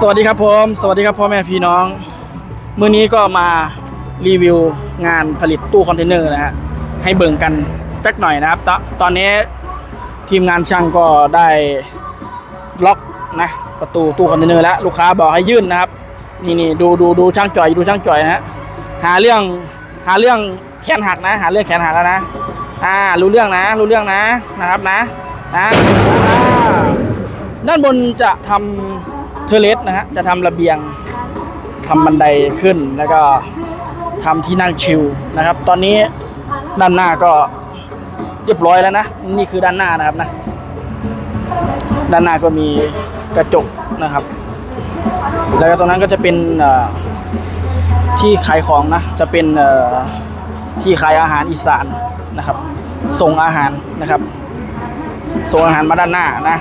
สวัสดีครับผมสวัสดีครับพ่อแม่พี่น้องมื้อนี้ก็มารีวิวงานผลิตตู้คอนเทนเนอร์นะฮะให้เบิ่งกันแป๊กหน่อยนะครับตอนตอนนี้ทีมงานช่างก็ได้ล็อกนะประตูตู้คอนเทนเนอร์แล้วลูกค้าบอกให้ยื่นนะครับ นี่นี่ดูดูดูช่างจ่อยดูช่างจ่อยนะฮะหาเรื่องหาเรื่องแขนหักนะ หาเรื่องแขนหักแล้วนะอ่ารู้เรื่องนะ รู้เรื่องนะนะครับนะนะ ด้านบนจะทำเทเลสนะฮะจะทำระเบียงทำบันไดขึ้นแล้วก็ทำที่นั่งชิลนะครับ ตอนนี้ด้านหน้าก็เรียบร้อยแล้วนะ นี่คือด้านหน้านะครับนะ ด้านหน้าก็มีกระจกนะครับ แล้วก็ตรงนั้นก็จะเป็นที่ขายของนะ จะเป็นที่ขายอาหารอีสานนะครับ ส่งอาหารนะครับ ส่งอาหารมาด้านหน้านะ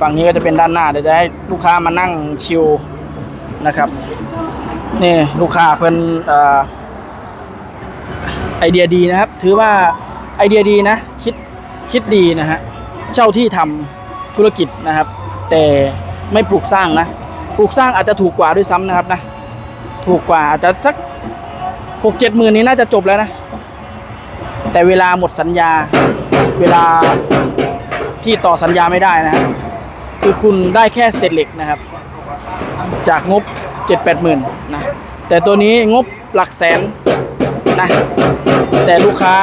ฝั่งนี้ก็จะเป็นด้านหน้าเดี๋ยวจะให้ลูกค้ามานั่งชิลนะครับ นี่ลูกค้าเพิ่นอไอเดียดีนะครับ ถือว่าไอเดียดีนะ คิดคิดดีนะฮะเจ้าที่ทำธุรกิจนะครับ แต่ไม่ปลูกสร้างนะปลูกสร้างอาจจะถูกกว่าด้วยซ้ำนะครับนะถูกกว่าอาจจะสักหกเจ็ดหมื่นนี้น่าจะจบแล้วนะ แต่เวลาหมดสัญญาเวลาที่ต่อสัญญาไม่ได้นะครับ คือคุณได้แค่เศษเหล็กนะครับ จากงบ 7 8หมื่นนะแต่ตัวนี้งบหลักแสนนะแต่ลูกค้า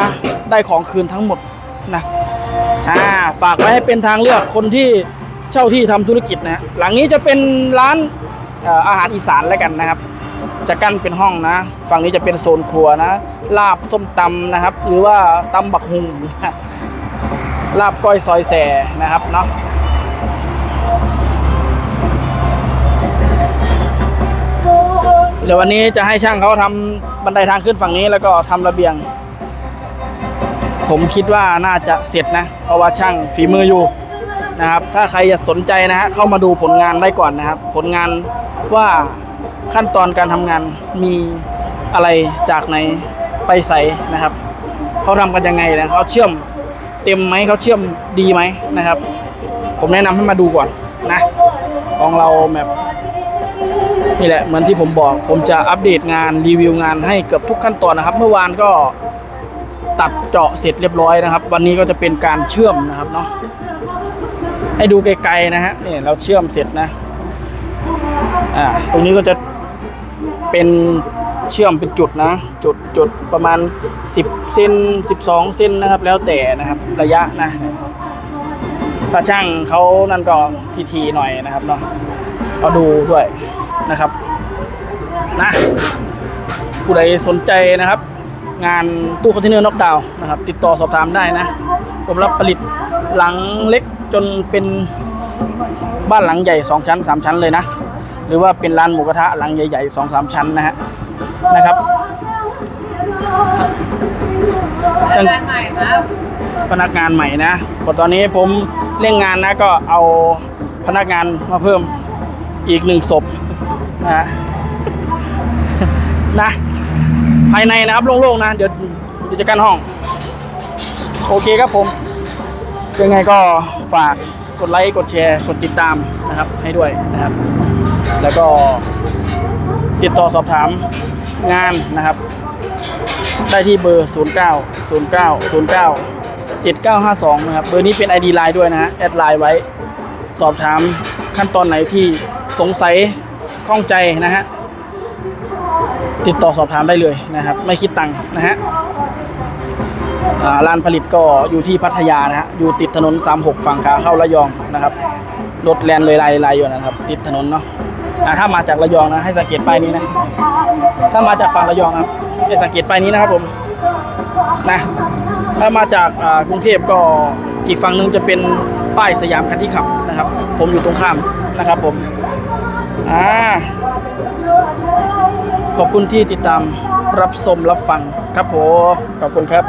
ได้ของคืนทั้งหมดนะอ่าฝากไว้ให้เป็นทางเลือกคนที่เช่าที่ทำธุรกิจนะหลังนี้จะเป็นร้านอาหารอีสานแล้วกันนะครับ จะกั้นเป็นห้องนะ ฝั่งนี้จะเป็นโซนครัวนะ ลาบส้มตำนะครับ หรือว่าตำบักฮุงลาบก้อยซอยแสนะครับเนาะ เดี๋ยววันนี้จะให้ช่างเขาทำบันไดทางขึ้นฝั่งนี้แล้วก็ทำระเบียง ผมคิดว่าน่าจะเสร็จนะ เพราะว่าช่างฝีมืออยู่นะครับ ถ้าใครอยากสนใจนะฮะเข้ามาดูผลงานได้ก่อนนะครับ ผลงานว่าขั้นตอนการทำงานมีอะไรจากไหนไปใส่นะครับ เขาทำกันยังไงนะเขาเชื่อมเต็มไหมเขาเชื่อมดีไหมนะครับ ผมแนะนำให้มาดูก่อนนะ ของเราแบบ นี่แหละเหมือนที่ผมบอกผมจะอัปเดตงานรีวิวงานให้เกือบทุกขั้นตอนนะครับ เมื่อวานก็ตัดเจาะเสร็จเรียบร้อยนะครับ วันนี้ก็จะเป็นการเชื่อมนะครับเนาะให้ดูไกลๆนะฮะนี่เราเชื่อมเสร็จนะอ่าตรงนี้ก็จะเป็นเชื่อมเป็นจุดนะ จุดจุดประมาณ 10เซน12เซนนะครับ แล้วแต่นะครับระยะนะ ถ้าช่างเขานั่นก็ทีๆหน่อยนะครับเนาะ เอาดูด้วยนะครับนะผู้ใดสนใจนะครับ งานตู้คอนเทนเนอร์น็อกดาวน์นะครับ ติดต่อสอบถามได้นะผมรับผลิตหลังเล็กจนเป็นบ้านหลังใหญ่ 2 ชั้น 3 ชั้นเลยนะ หรือว่าเป็นร้านหมูกระทะหลังใหญ่ๆ2 3ชั้นนะฮะนะครับจังงานใหม่ครับพนักงานใหม่นะพอตอนนี้ผมเร่งงานนะก็เอาพนักงานมาเพิ่ม อีกหนึ่งศพนะฮะนะ ภายในนะครับโล่งๆนะ เดี๋ยวเดี๋ยวจะกันห้อง โอเคครับผมยังไงก็ฝากกดไลค์ กดแชร์ กดติดตามนะครับ ให้ด้วยนะครับ แล้วก็ติดต่อสอบถามงานนะครับ ได้ที่เบอร์ 09 09 09 7952 นะครับ เบอร์นี้เป็น ID Line ด้วยนะฮะ แอดไลน์ไว้ สอบถามขั้นตอนไหนที่ สงสัยข้องใจนะฮะติดต่อสอบถามได้เลยนะครับ ไม่คิดตังค์นะฮะร้านผลิตก็อยู่ที่พัทยานะฮะอยู่ติดถนน 36 ฝั่งขาเข้าระยองนะครับรถแลนเลยลายลายอยู่นะครับ ติดถนนเนาะถ้ามาจากระยองนะให้สังเกตป้ายนี้นะ ถ้ามาจากฝั่งระยองครับให้สังเกตป้ายนี้นะครับผมนะถ้ามาจากกรุงเทพก็อีกฝั่งหนึงจะเป็นป้ายสยามคันที่ขับนะครับ ผมอยู่ตรงข้ามนะครับผม อ่าขอบคุณที่ติดตามรับชมรับฟังครับผมขอบคุณครับ